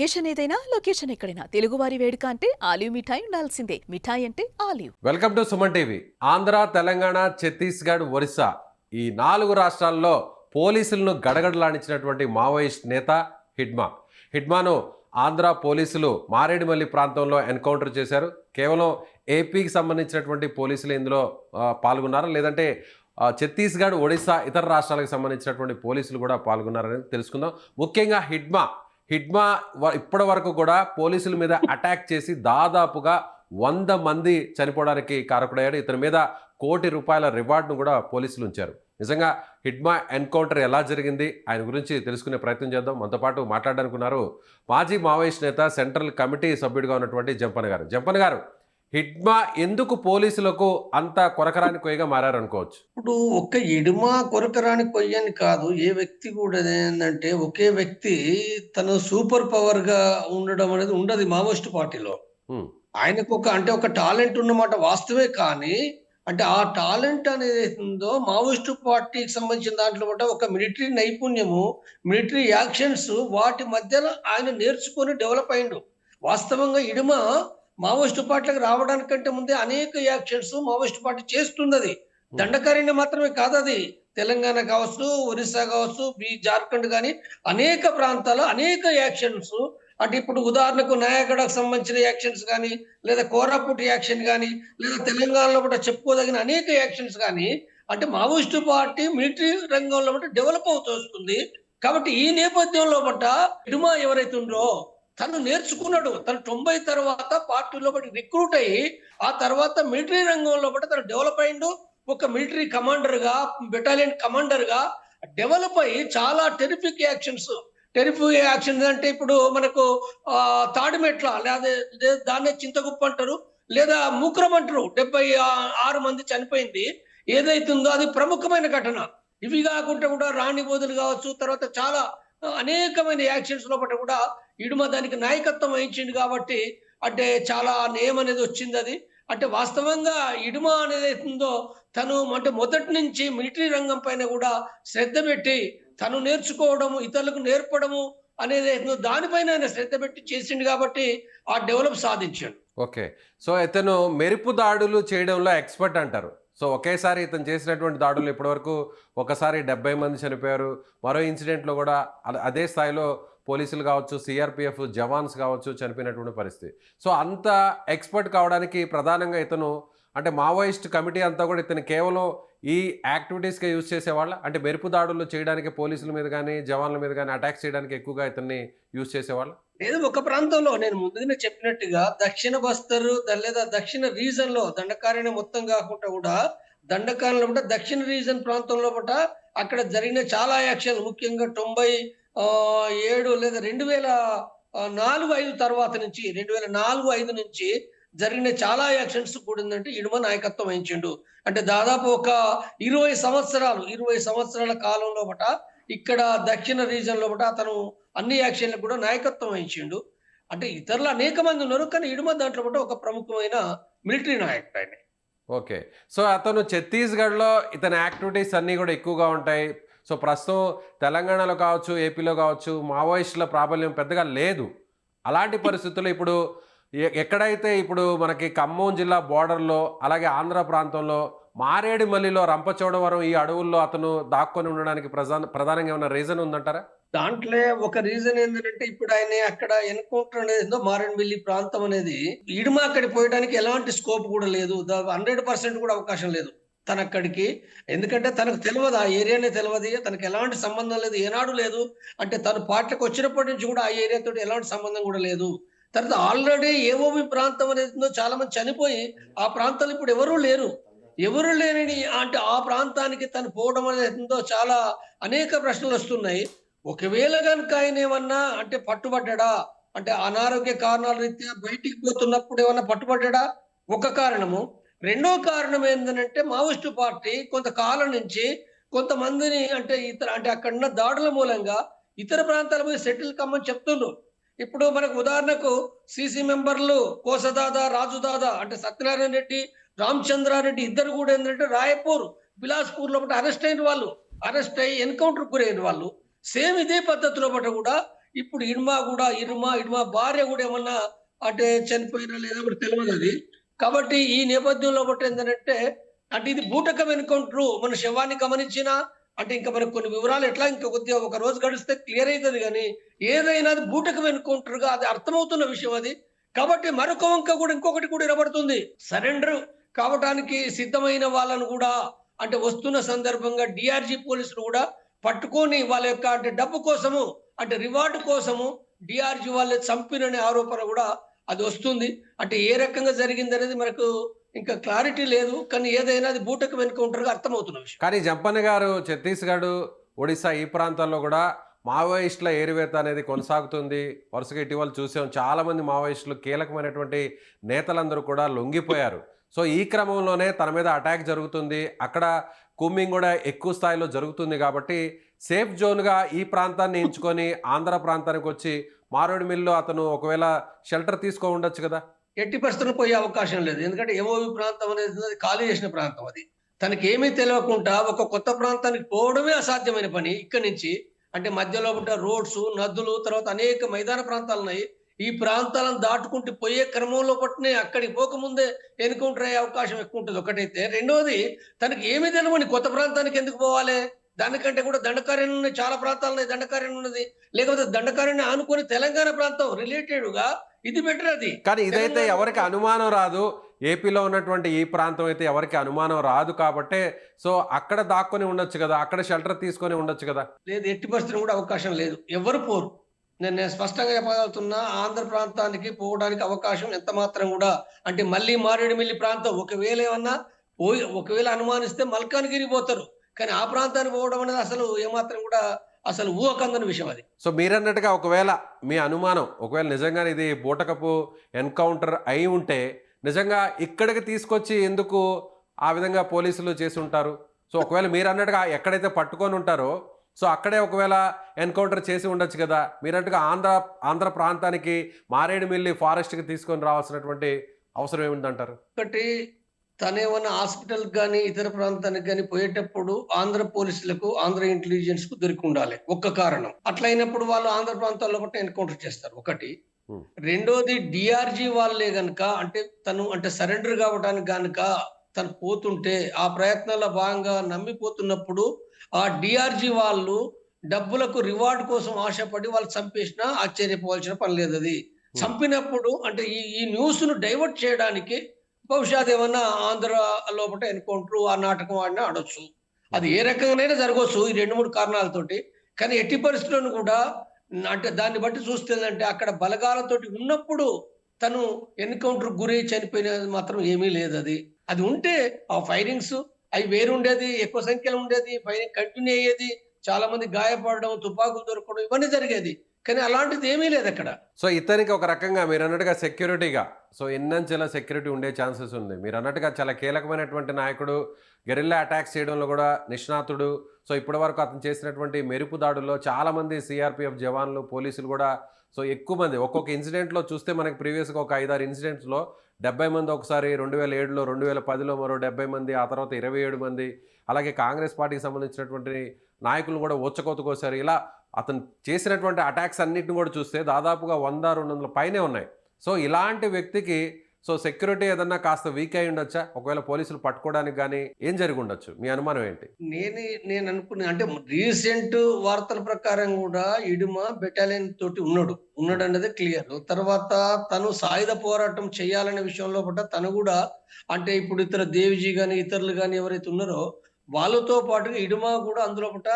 Location ఏదైనా location ఎక్కడైనా. తెలుగువారి వేడుక అంటే ఆలివ్ మిఠాయి ఉండాల్సిందే. మిఠాయి అంటే olive. Welcome to Suman TV. Andhra Telangana Chhattisgarh Orissa. ఈ నాలుగు రాష్ట్రాల్లో పోలీసులను గడగడలాడించినటువంటి మావోయిస్ట్ నేత హిడ్మా. హిడ్మాను ఆంధ్ర పోలీసులు మారేడుమల్లి ప్రాంతంలో ఎన్కౌంటర్ చేశారు. కేవలం ఏపీకి సంబంధించినటువంటి పోలీసులు ఇందులో పాల్గొన్నారు పాల్గొన్నారా? లేదంటే ఛత్తీస్గఢ్ ఒడిశా ఇతర రాష్ట్రాలకు సంబంధించినటువంటి పోలీసులు కూడా పాల్గొన్నారని తెలుసుకుందాం. ముఖ్యంగా హిడ్మా హిడ్మా ఇప్పటి వరకు కూడా పోలీసుల మీద అటాక్ చేసి దాదాపుగా వంద మంది చనిపోవడానికి కారకుడయ్యాడు. ఇతని మీద కోటి రూపాయల రివార్డును కూడా పోలీసులు ఉంచారు. నిజంగా హిడ్మా ఎన్కౌంటర్ ఎలా జరిగింది? ఆయన గురించి తెలుసుకునే ప్రయత్నం చేద్దాం. మనతో పాటు మాట్లాడడానికి ఉన్నారు మాజీ మావోయిస్ట్ నేత సెంట్రల్ కమిటీ సభ్యుడిగా ఉన్నటువంటి జంపన్ గారు. జంపన్ గారు హిడ్మా ఎందుకు పోలీసులకు అంత కొరకరాని కొయ్యగా మారారనుకోవచ్చు? ఇప్పుడు ఒక్క ఎడుమ కొరకరాని కొయ్యని కాదు ఏ వ్యక్తి కూడా ఏంటంటే ఒకే వ్యక్తి తను సూపర్ పవర్గా ఉండడం అనేది ఉండదు మావోయిస్ట్ పార్టీలో. ఆయనకు ఒక అంటే ఒక టాలెంట్ ఉన్నమాట వాస్తవే కానీ అంటే ఆ టాలెంట్ అనేది ఉందో మావోయిస్ట్ పార్టీకి సంబంధించిన దాంట్లో కూడా ఒక మిలిటరీ నైపుణ్యము మిలిటరీ యాక్షన్స్ వాటి మధ్యలో ఆయన నేర్చుకొని డెవలప్ అయిండు. వాస్తవంగా ఇడుమ మావోయిస్ట్ పార్టీలకు రావడానికంటే ముందే అనేక యాక్షన్స్ మావోయిస్ట్ పార్టీ చేస్తున్నది. దండకారణ్యం మాత్రమే కాదు అది. తెలంగాణ కావచ్చు ఒరిస్సా కావచ్చు బి జార్ఖండ్ కానీ అనేక ప్రాంతాల్లో అనేక యాక్షన్స్. అంటే ఇప్పుడు ఉదాహరణకు నాయగడకు సంబంధించిన యాక్షన్స్ కానీ లేదా కోరాపుట్ యాక్షన్ కానీ లేదా తెలంగాణలో కూడా చెప్పుకోదగిన అనేక యాక్షన్స్ కానీ అంటే మావోయిస్టు పార్టీ మిలిటరీ రంగంలో బట్టి డెవలప్ అవుతూ వస్తుంది. కాబట్టి ఈ నేపథ్యంలో బట్ట ఇడుమా ఎవరైతే ఉందో తను నేర్చుకున్నాడు. తను తొంభై తర్వాత పార్టీలో బట్టి రిక్రూట్ అయ్యి ఆ తర్వాత మిలిటరీ రంగంలో బట్టి తను డెవలప్ అయిండు. ఒక మిలిటరీ కమాండర్గా బెటాలియన్ కమాండర్గా డెవలప్ అయ్యి చాలా టెరిఫిక్ యాక్షన్స్ టెరిఫిక్ యాక్షన్స్ అంటే ఇప్పుడు మనకు తాడిమెట్ల లేదా దాన్నే చింతగుప్ప అంటారు లేదా మూక్రం అంటారు. డెబ్బై ఆరు మంది చనిపోయింది. ఏదైతుందో అది ప్రముఖమైన ఘటన. ఇవి కాకుండా కూడా రాణి బోధులు కావచ్చు తర్వాత చాలా అనేకమైన యాక్షన్స్ లోపల కూడా ఇడుమ దానికి నాయకత్వం వహించింది కాబట్టి అంటే చాలా నేమ్ అనేది వచ్చింది అది. అంటే వాస్తవంగా ఇడుమ అనేది అవుతుందో తను అంటే మొదటి నుంచి మిలిటరీ రంగం పైన కూడా శ్రద్ధ పెట్టి తను నేర్చుకోవడము ఇతరులకు నేర్పడము అనేది ఏదో దానిపైన ఆయన శ్రద్ధ పెట్టి చేసిండు కాబట్టి ఆ డెవలప్ సాధించాడు. ఓకే. సో ఇతను మెరుపు దాడులు చేయడంలో ఎక్స్పర్ట్ అంటారు. సో ఒకేసారి ఇతను చేసినటువంటి దాడులు ఇప్పటివరకు ఒకసారి డెబ్బై మంది చనిపోయారు. మరో ఇన్సిడెంట్లో కూడా అదే స్థాయిలో పోలీసులు కావచ్చు సిఆర్పిఎఫ్ జవాన్స్ కావచ్చు చనిపోయినటువంటి పరిస్థితి. సో అంత ఎక్స్పర్ట్ కావడానికి ప్రధానంగా ఇతను అంటే మావోయిస్ట్ కమిటీ అంతా కూడా ఇతను కేవలం ఈ యాక్టివిటీస్గా యూజ్ చేసేవాళ్ళ అంటే మెరుపు దాడులు చేయడానికి పోలీసుల మీద కానీ జవాన్ల మీద కానీ అటాక్ చేయడానికి ఎక్కువగా ఇతన్ని యూజ్ చేసేవాళ్ళు? లేదు ఒక ప్రాంతంలో నేను ముందుగానే చెప్పినట్టుగా దక్షిణ బస్తర్ లేదా దక్షిణ రీజన్లో దండకారణ్యం మొత్తం కాకుండా కూడా దండకారణ్యంలో కూడా దక్షిణ రీజన్ ప్రాంతంలో కూడా అక్కడ జరిగిన చాలా యాక్షన్ ముఖ్యంగా తొంభై ఏడు లేదా రెండు వేల నాలుగు ఐదు తర్వాత నుంచి రెండు వేల నాలుగు ఐదు నుంచి జరిగిన చాలా యాక్షన్స్ కూడిందంటే ఇడుమ నాయకత్వం వహించిండు. అంటే దాదాపు ఒక ఇరవై సంవత్సరాలు ఇరవై సంవత్సరాల కాలంలో బట ఇక్కడ దక్షిణ రీజన్లో బట అతను అన్ని యాక్షన్లకు కూడా నాయకత్వం వహించిండు. అంటే ఇతరులు అనేక మంది ఉన్నారు కానీ ఇడుమ దాంట్లో కూడా ఒక ప్రముఖమైన మిలిటరీ నాయకుడు ఆయన. ఓకే. సో అతను ఛత్తీస్గఢ్లో ఇతని యాక్టివిటీస్ అన్నీ కూడా ఎక్కువగా ఉంటాయి. సో ప్రస్తుతం తెలంగాణలో కావచ్చు ఏపీలో కావచ్చు మావోయిస్టుల ప్రాబల్యం పెద్దగా లేదు. అలాంటి పరిస్థితుల్లో ఇప్పుడు ఎ- ఎక్కడైతే ఇప్పుడు మనకి ఖమ్మం జిల్లా బోర్డర్లో అలాగే ఆంధ్ర ప్రాంతంలో మారేడుమల్లిలో రంపచోడవరం ఈ అడవుల్లో అతను దాక్కొని ఉండడానికి ప్రధాన ప్రధానంగా ఏమైనా రీజన్ ఉందంటారా? దాంట్లో ఒక రీజన్ ఏంటంటే ఇప్పుడు ఆయన అక్కడ ఎన్కౌంటర్ అనేది ఏందో మారేడుమిల్లి ప్రాంతం అనేది ఇడుమ అక్కడికి పోయడానికి ఎలాంటి స్కోప్ కూడా లేదు. హండ్రెడ్ పర్సెంట్ కూడా అవకాశం లేదు తన అక్కడికి ఎందుకంటే తనకు తెలియదు ఆ ఏరియానే తెలియదు తనకు ఎలాంటి సంబంధం లేదు. ఏనాడు లేదు. అంటే తను పార్టీకి వచ్చినప్పటి నుంచి కూడా ఆ ఏరియా తోటి ఎలాంటి సంబంధం కూడా లేదు. తర్వాత ఆల్రెడీ ఏఓబి ప్రాంతం అనేది ఉందో చాలా మంది చనిపోయి ఆ ప్రాంతాలు ఇప్పుడు ఎవరూ లేరు. ఎవరు లేని అంటే ఆ ప్రాంతానికి తను పోవడం అనేది ఉందో చాలా అనేక ప్రశ్నలు వస్తున్నాయి. ఒకవేళ కనుక ఆయన ఏమన్నా అంటే పట్టుబడ్డా అంటే అనారోగ్య కారణాల రీత్యా బయటికి పోతున్నప్పుడు ఏమన్నా పట్టుబడ్డా? ఒక కారణము. రెండో కారణం ఏంటంటే మావోయిస్టు పార్టీ కొంతకాలం నుంచి కొంతమందిని అంటే ఇతర అంటే అక్కడున్న దాడుల మూలంగా ఇతర ప్రాంతాల పోయి సెటిల్ కమ్మని చెప్తుండ్రు. ఇప్పుడు మనకు ఉదాహరణకు సిసి మెంబర్లు కోసదాదా రాజుదాదా అంటే సత్యనారాయణ రెడ్డి రామచంద్రారెడ్డి ఇద్దరు కూడా ఏంటంటే రాయపూర్ బిలాస్పూర్లో అరెస్ట్ అయిన వాళ్ళు. అరెస్ట్ అయ్యి ఎన్కౌంటర్ గురైన వాళ్ళు. సేమ్ ఇదే పద్ధతిలో బట్ట కూడా ఇప్పుడు ఇన్మా కూడా ఇన్మా ఇడ్మా భార్య కూడా ఏమన్నా అంటే చనిపోయినా లేదా కూడా తెలియదు అది. కాబట్టి ఈ నేపథ్యంలో బట్టి ఏంటంటే అంటే ఇది బూటకం ఎన్కౌంటర్ మన శవాన్ని గమనించినా అంటే ఇంకా మనకు కొన్ని వివరాలు ఎట్లా ఇంకా కొద్దిగా ఒక రోజు గడిస్తే క్లియర్ అవుతుంది కానీ ఏదైనా అది బూటకం ఎన్కౌంటర్గా అది అర్థమవుతున్న విషయం అది. కాబట్టి మరొక వంక కూడా ఇంకొకటి కూడా వినబడుతుంది. సరెండర్ కావటానికి సిద్ధమైన వాళ్ళను కూడా అంటే వస్తున్న సందర్భంగా డిఆర్జీ పోలీసులు కూడా పట్టుకొని వాళ్ళ యొక్క అంటే డబ్బు కోసము అంటే రివార్డు కోసము డిఆర్జీ వాళ్ళు చంపిననే ఆరోపణ కూడా అది వస్తుంది. అంటే ఏ రకంగా జరిగింది అనేది మనకు ఇంకా క్లారిటీ లేదు. కానీ ఏదైనా అది బూటకు ఎన్కౌంటర్గా అర్థమవుతున్న విషయం. కానీ జంపన్న గారు ఛత్తీస్గఢ్ ఒడిశా ఈ ప్రాంతాల్లో కూడా మావోయిస్టుల ఏరివేత అనేది కొనసాగుతుంది. వరుసగా ఇటీవల చూసాం చాలామంది మావోయిస్టులు కీలకమైనటువంటి నేతలందరూ కూడా లొంగిపోయారు. సో ఈ క్రమంలోనే తన మీద అటాక్ జరుగుతుంది. అక్కడ కూమింగ్ కూడా ఎక్కువ స్థాయిలో జరుగుతుంది కాబట్టి సేఫ్ జోన్గా ఈ ప్రాంతాన్ని ఎంచుకొని ఆంధ్ర ప్రాంతానికి వచ్చి మారోడి మిల్లు అతను ఒకవేళ షెల్టర్ తీసుకో ఉండొచ్చు కదా? ఎట్టి పరిస్థితులు పోయే అవకాశం లేదు. ఎందుకంటే ఎంఓవి ప్రాంతం అనేది ఖాళీ చేసిన ప్రాంతం అది. తనకి ఏమీ తెలియకుండా ఒక కొత్త ప్రాంతానికి పోవడమే అసాధ్యమైన పని ఇక్కడి నుంచి. అంటే మధ్యలో ఉంటే రోడ్స్ నదులు తర్వాత అనేక మైదాన ప్రాంతాలు ఉన్నాయి. ఈ ప్రాంతాలను దాటుకుంటూ పోయే క్రమంలో పట్టినే అక్కడికి పోకముందే ఎన్కౌంటర్ అయ్యే అవకాశం ఎక్కువ ఉంటుంది. ఒకటైతే. రెండవది తనకి ఏమీ తెలియని కొత్త ప్రాంతానికి ఎందుకు పోవాలి? దానికంటే కూడా దండకార్యం ఉన్నాయి చాలా ప్రాంతాలు దండకార్యం ఉన్నది. లేకపోతే దండకార్యాన్ని ఆనుకొని తెలంగాణ ప్రాంతం రిలేటెడ్గా ఇది బెటర్ అది. కానీ ఇదైతే ఎవరికి అనుమానం రాదు. ఏపీలో ఉన్నటువంటి ఈ ప్రాంతం అయితే ఎవరికి అనుమానం రాదు కాబట్టే సో అక్కడ దాక్కొని ఉండొచ్చు కదా అక్కడ షెల్టర్ తీసుకొని ఉండొచ్చు కదా. లేదు ఎట్టి పరిస్థితులు కూడా అవకాశం లేదు. ఎవరు పోరు. నేను నేను స్పష్టంగా చెప్పగలుగుతున్నా ఆంధ్ర ప్రాంతానికి పోవడానికి అవకాశం ఎంత మాత్రం కూడా అంటే మళ్ళీ మారేడుమిల్లి ప్రాంతం ఒకవేళ ఏమన్నా పోయి ఒకవేళ అనుమానిస్తే మల్కాన్గిరి పోతారు. కానీ ఆ ప్రాంతానికి పోవడం అనేది అసలు ఏమాత్రం కూడా అసలు ఊహకందని విషయం అది. సో మీరన్నట్టుగా ఒకవేళ మీ అనుమానం ఒకవేళ నిజంగా ఇది బూటకపు ఎన్కౌంటర్ అయి ఉంటే నిజంగా ఇక్కడికి తీసుకొచ్చి ఎందుకు ఆ విధంగా పోలీసులు చేసి ఉంటారు? సో ఒకవేళ మీరు అన్నట్టుగా ఎక్కడైతే పట్టుకొని ఉంటారో సో అక్కడే ఒకవేళ ఎన్కౌంటర్ చేసి ఉండొచ్చు కదా. మీరన్నట్టుగా ఆంధ్ర ఆంధ్ర ప్రాంతానికి మారేడుమిల్లి ఫారెస్ట్కి తీసుకొని రావాల్సినటువంటి అవసరం ఏముందంటారు? ఒకటి తనేమన్నా హాస్పిటల్ కానీ ఇతర ప్రాంతానికి కానీ పోయేటప్పుడు ఆంధ్ర పోలీసులకు ఆంధ్ర ఇంటెలిజెన్స్కు దొరికి ఉండాలి ఒక్క కారణం. అట్లయినప్పుడు వాళ్ళు ఆంధ్ర ప్రాంతాల్లో బట్టి ఎన్కౌంటర్ చేస్తారు. ఒకటి. రెండోది డిఆర్జీ వాళ్ళే గనక అంటే తను అంటే సరెండర్ కావడానికి గనక తను పోతుంటే ఆ ప్రయత్నాల భాగంగా నమ్మిపోతున్నప్పుడు ఆ డిఆర్జీ వాళ్ళు డబ్బులకు రివార్డ్ కోసం ఆశపడి వాళ్ళు చంపేసినా ఆశ్చర్యపోవాల్సిన పని లేదు అది. చంపినప్పుడు అంటే ఈ ఈ న్యూస్ను డైవర్ట్ చేయడానికి బహుశా ఏమన్నా ఆంధ్ర లోపల ఎన్కౌంటర్ ఆ నాటకం ఆడినా ఆడొచ్చు. అది ఏ రకంగానైనా జరగవచ్చు ఈ రెండు మూడు కారణాలతోటి. కానీ ఎట్టి పరిస్థితులను కూడా అంటే దాన్ని బట్టి చూస్తే అంటే అక్కడ బలగాలతోటి ఉన్నప్పుడు తను ఎన్కౌంటర్ గురి చనిపోయినది మాత్రం ఏమీ లేదు అది. అది ఉంటే ఆ ఫైరింగ్స్ అవి వేరుండేది ఎక్కువ సంఖ్యలో ఉండేది పైన కంటిన్యూ అయ్యేది చాలా మంది గాయపడడం తుపాకులు దొరకడం ఇవన్నీ జరిగేది. కానీ అలాంటిది ఏమీ లేదు అక్కడ. సో ఇతనికి ఒక రకంగా మీరు అన్నట్టుగా సెక్యూరిటీగా సో ఎన్నంచెల సెక్యూరిటీ ఉండే ఛాన్సెస్ ఉంది. మీరు అన్నట్టుగా చాలా కీలకమైనటువంటి నాయకుడు గెరిల్లా అటాక్స్ చేయడంలో కూడా నిష్ణాతుడు. సో ఇప్పటివరకు అతను చేసినటువంటి మెరుపు దాడుల్లో చాలామంది సిఆర్పిఎఫ్ జవాన్లు పోలీసులు కూడా సో ఎక్కువ మంది. ఒక్కొక్క ఇన్సిడెంట్లో చూస్తే మనకి ప్రీవియస్గా ఒక ఐదారు ఇన్సిడెంట్స్లో డెబ్బై మంది ఒకసారి రెండు వేల ఏడులో రెండు వేల పదిలో మరో డెబ్బై మంది ఆ తర్వాత ఇరవై ఏడు మంది అలాగే కాంగ్రెస్ పార్టీకి సంబంధించినటువంటి నాయకులు కూడా ఊచకోతకోసారు ఇలా అతను చేసినటువంటి అటాక్స్ అన్నిటిని కూడా చూస్తే దాదాపుగా వంద రెండు వందల పైనే ఉన్నాయి. సో ఇలాంటి వ్యక్తికి సో సెక్యూరిటీ ఏదన్నా కాస్త వీక్ అయి ఉండొచ్చా? ఒకవేళ పోలీసులు పట్టుకోవడానికి కానీ ఏం జరిగి ఉండొచ్చు? మీ అనుమానం ఏంటి? నేను నేను అనుకునే అంటే రీసెంట్ వార్తల ప్రకారం కూడా ఇడుమ బెటాలియన్ తోటి ఉన్నాడు. ఉన్నాడు అనేది క్లియర్. తర్వాత తను సాయుధ పోరాటం చేయాలనే విషయంలో కూడా తను కూడా అంటే ఇప్పుడు ఇతర దేవిజీ గాని ఇతరులు గాని ఎవరైతే ఉన్నారో వాళ్ళతో పాటుగా ఇడుమ కూడా అందులో పూట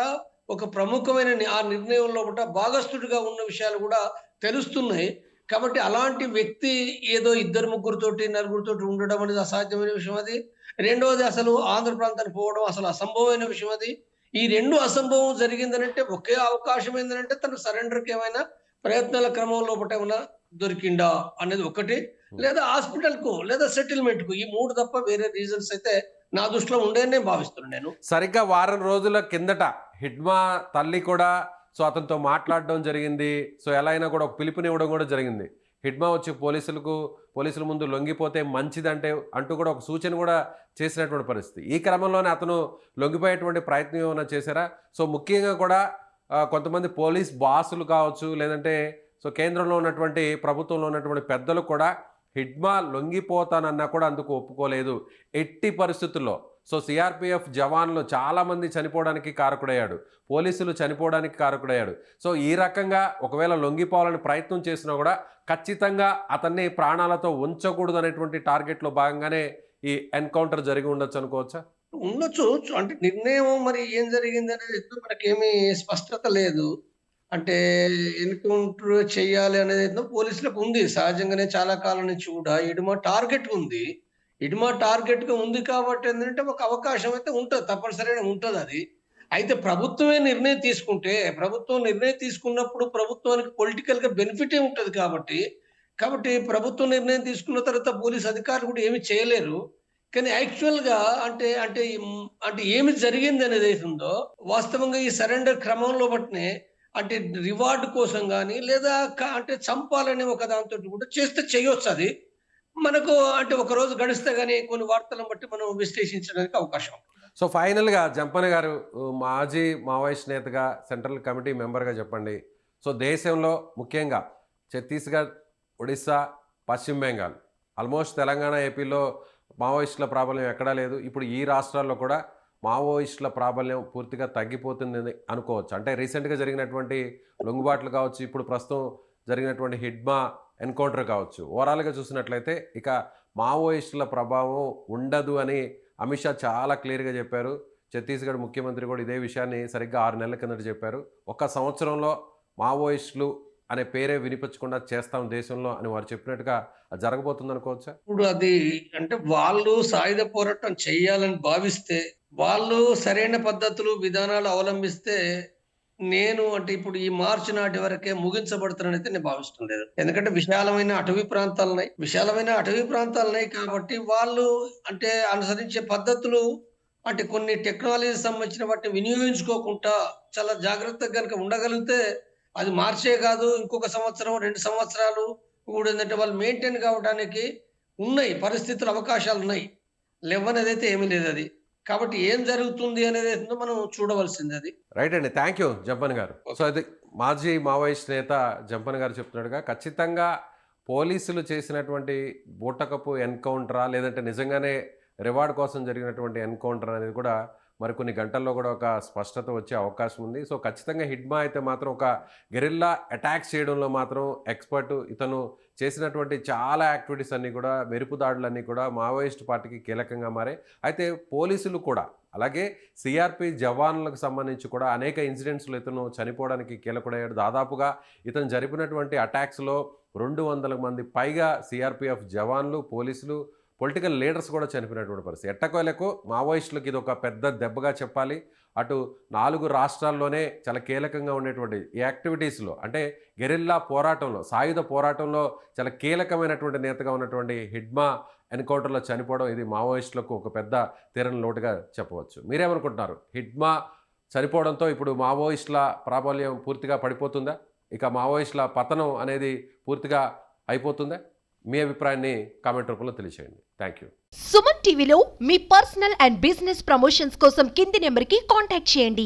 ఒక ప్రముఖమైన ఆ నిర్ణయంలో పూట భాగస్థుడిగా ఉన్న విషయాలు కూడా తెలుస్తున్నాయి. కాబట్టి అలాంటి వ్యక్తి ఏదో ఇద్దరు ముగ్గురుతోటి నలుగురితోటి ఉండడం అనేది అసాధ్యమైన విషయం అది. రెండవది అసలు ఆంధ్ర ప్రాంతానికి పోవడం అసలు అసంభవమైన విషయం అది. ఈ రెండు అసంభవం జరిగిందనంటే ఒకే అవకాశం ఏంటంటే తను సరెండర్కి ఏమైనా ప్రయత్నాల క్రమంలో ఏమైనా దొరికిండా అనేది ఒకటి. లేదా హాస్పిటల్కు లేదా సెటిల్మెంట్కు ఈ మూడు తప్ప వేరే రీజన్స్ అయితే నా దృష్టిలో ఉండేది నేను భావిస్తున్నాను నేను. సరిగ్గా వారం రోజుల కిందట హిడ్మా తల్లి కూడా సో అతనితో మాట్లాడడం జరిగింది. సో ఎలా అయినా కూడా ఒక పిలుపునివ్వడం కూడా జరిగింది. హిడ్మా వచ్చి పోలీసులకు పోలీసుల ముందు లొంగిపోతే మంచిదంటే అంటూ కూడా ఒక సూచన కూడా చేసినటువంటి పరిస్థితి. ఈ క్రమంలోనే అతను లొంగిపోయేటువంటి ప్రయత్నం ఏమైనా చేశారా? సో ముఖ్యంగా కూడా కొంతమంది పోలీస్ బాసులు కావచ్చు లేదంటే సో కేంద్రంలో ఉన్నటువంటి ప్రభుత్వంలో ఉన్నటువంటి పెద్దలు కూడా హిడ్మా లొంగిపోతానన్నా కూడా అందుకు ఒప్పుకోలేదు. ఎట్టి పరిస్థితుల్లో సో సిఆర్పిఎఫ్ జవాన్లు చాలామంది చనిపోవడానికి కారకుడయ్యాడు. పోలీసులు చనిపోవడానికి కారకుడయ్యాడు. సో ఈ రకంగా ఒకవేళ లొంగిపోవాలని ప్రయత్నం చేసినా కూడా ఖచ్చితంగా అతన్ని ప్రాణాలతో ఉంచకూడదు అనేటువంటి టార్గెట్లో భాగంగానే ఈ ఎన్కౌంటర్ జరిగి ఉండొచ్చు అనుకోవచ్చా? ఉండొచ్చు. అంటే నిర్ణయం మరి ఏం జరిగింది అనేది ఎప్పుడు మనకేమీ స్పష్టత లేదు. అంటే ఎన్కౌంటర్ చేయాలి అనేది పోలీసులకు ఉంది. సహజంగానే చాలా కాలం నుంచి కూడా ఇడుమ టార్గెట్ ఉంది. ఇడుమ టార్గెట్గా ఉంది కాబట్టి ఏంటంటే ఒక అవకాశం అయితే ఉంటుంది తప్పనిసరిగా ఉంటుంది అది. అయితే ప్రభుత్వమే నిర్ణయం తీసుకుంటే ప్రభుత్వం నిర్ణయం తీసుకున్నప్పుడు ప్రభుత్వానికి పొలిటికల్గా బెనిఫిటే ఉంటుంది కాబట్టి కాబట్టి ప్రభుత్వం నిర్ణయం తీసుకున్న తర్వాత పోలీస్ అధికారులు కూడా ఏమి చేయలేరు. కానీ యాక్చువల్గా అంటే అంటే అంటే ఏమి జరిగింది అనేది ఏది ఉందో వాస్తవంగా ఈ సరెండర్ క్రమంలో బట్టినే అంటే రివార్డ్ కోసం కానీ లేదా అంటే చంపాలనే ఒక దాంతో కూడా చేస్తే చేయొచ్చు అది. మనకు అంటే ఒక రోజు గడిస్తే గానీ కొన్ని వార్తలను బట్టి మనం విశ్లేషించడానికి అవకాశం సో ఫైనల్గా జంపన గారు మాజీ మావోయిస్ట్ నేతగా సెంట్రల్ కమిటీ మెంబర్గా చెప్పండి. సో దేశంలో ముఖ్యంగా ఛత్తీస్గఢ్ ఒడిస్సా పశ్చిమ బెంగాల్ ఆల్మోస్ట్ తెలంగాణ ఏపీలో మావోయిస్టుల ప్రాబల్యం ఎక్కడా లేదు. ఇప్పుడు ఈ రాష్ట్రాల్లో కూడా మావోయిస్టుల ప్రాబల్యం పూర్తిగా తగ్గిపోతుంది అనుకోవచ్చు. అంటే రీసెంట్గా జరిగినటువంటి లొంగుబాట్లు కావచ్చు ఇప్పుడు ప్రస్తుతం జరిగినటువంటి హిడ్మా ఎన్కౌంటర్ కావచ్చు. ఓవరాల్గా చూసినట్లయితే ఇక మావోయిస్టుల ప్రభావం ఉండదు అని అమిత్ షా చాలా క్లియర్గా చెప్పారు. ఛత్తీస్గఢ్ ముఖ్యమంత్రి కూడా ఇదే విషయాన్ని సరిగ్గా ఆరు నెలల కిందట చెప్పారు. ఒక సంవత్సరంలో మావోయిస్టులు అనే పేరే వినిపించకుండా చేస్తాం దేశంలో అని వారు చెప్పినట్టుగా అది జరగబోతుంది అనుకోవచ్చా? ఇప్పుడు అది అంటే వాళ్ళు సాయుధ పోరాటం చేయాలని భావిస్తే వాళ్ళు సరైన పద్ధతులు విధానాలు అవలంబిస్తే నేను అంటే ఇప్పుడు ఈ మార్చి నాటి వరకే ముగించబడుతున్నాను అయితే నేను భావిస్తాను లేదు. ఎందుకంటే విశాలమైన అటవీ ప్రాంతాలు ఉన్నాయి విశాలమైన అటవీ ప్రాంతాలు ఉన్నాయి కాబట్టి వాళ్ళు అంటే అనుసరించే పద్ధతులు అంటే కొన్ని టెక్నాలజీ సంబంధించిన వాటిని వినియోగించుకోకుండా చాలా జాగ్రత్తగా కనుక ఉండగలిగితే అది మార్చే కాదు. ఇంకొక సంవత్సరం రెండు సంవత్సరాలు కూడా ఏంటంటే వాళ్ళు మెయింటైన్ కావడానికి ఉన్నాయి. పరిస్థితులు అవకాశాలు ఉన్నాయి. లేవనేది అయితే ఏమీ లేదు అది. కాబట్టి ఏం జరుగుతుంది అనేది మనం చూడవలసింది అది. రైట్ అండి. థ్యాంక్ యూ జంపన్ గారు. సో అది మాజీ మావోయిస్ట్ నేత జంపన్ గారు చెప్తున్నట్టుగా ఖచ్చితంగా పోలీసులు చేసినటువంటి బూటకపు ఎన్కౌంటరా లేదంటే నిజంగానే రివార్డ్ కోసం జరిగినటువంటి ఎన్కౌంటర్ అనేది కూడా మరికొన్ని గంటల్లో కూడా ఒక స్పష్టత వచ్చే అవకాశం ఉంది. సో ఖచ్చితంగా హిడ్మా అయితే మాత్రం ఒక గెరిల్లా అటాక్ చేయడంలో మాత్రం ఎక్స్పర్ట్ ఇతను చేసినటువంటి చాలా యాక్టివిటీస్ అన్నీ కూడా మెరుపు దాడులన్నీ కూడా మావోయిస్ట్ పార్టీకి కీలకంగా మారాయి. అయితే పోలీసులు కూడా అలాగే సిఆర్పి జవాన్లకు సంబంధించి కూడా అనేక ఇన్సిడెంట్స్లో ఇతను చనిపోవడానికి కీలకుడయ్యాడు. దాదాపుగా ఇతను జరిపినటువంటి అటాక్స్లో రెండు వందల మంది పైగా సిఆర్పిఎఫ్ జవాన్లు పోలీసులు పొలిటికల్ లీడర్స్ కూడా చనిపోయినటువంటి పరిస్థితి. ఎట్టకోలకు మావోయిస్టులకు ఇది ఒక పెద్ద దెబ్బగా చెప్పాలి. అటు నాలుగు రాష్ట్రాల్లోనే చాలా కీలకంగా ఉండేటువంటి ఈ యాక్టివిటీస్లో అంటే గెరిల్లా పోరాటంలో సాయుధ పోరాటంలో చాలా కీలకమైనటువంటి నేతగా ఉన్నటువంటి హిడ్మా ఎన్కౌంటర్లో చనిపోవడం ఇది మావోయిస్టులకు ఒక పెద్ద తీరని లోటుగా చెప్పవచ్చు. మీరేమనుకుంటున్నారు? హిడ్మా చనిపోవడంతో ఇప్పుడు మావోయిస్టుల ప్రాబల్యం పూర్తిగా పడిపోతుందా? ఇక మావోయిస్టుల పతనం అనేది పూర్తిగా అయిపోతుందా? మీ అభిప్రాయాన్ని కామెంట్ రూపంలో తెలియచేయండి. థ్యాంక్ యూ సుమన్ టీవీలో మీ పర్సనల్ అండ్ బిజినెస్ ప్రమోషన్స్ కోసం కింది నెంబర్కి కాంటాక్ట్ చేయండి.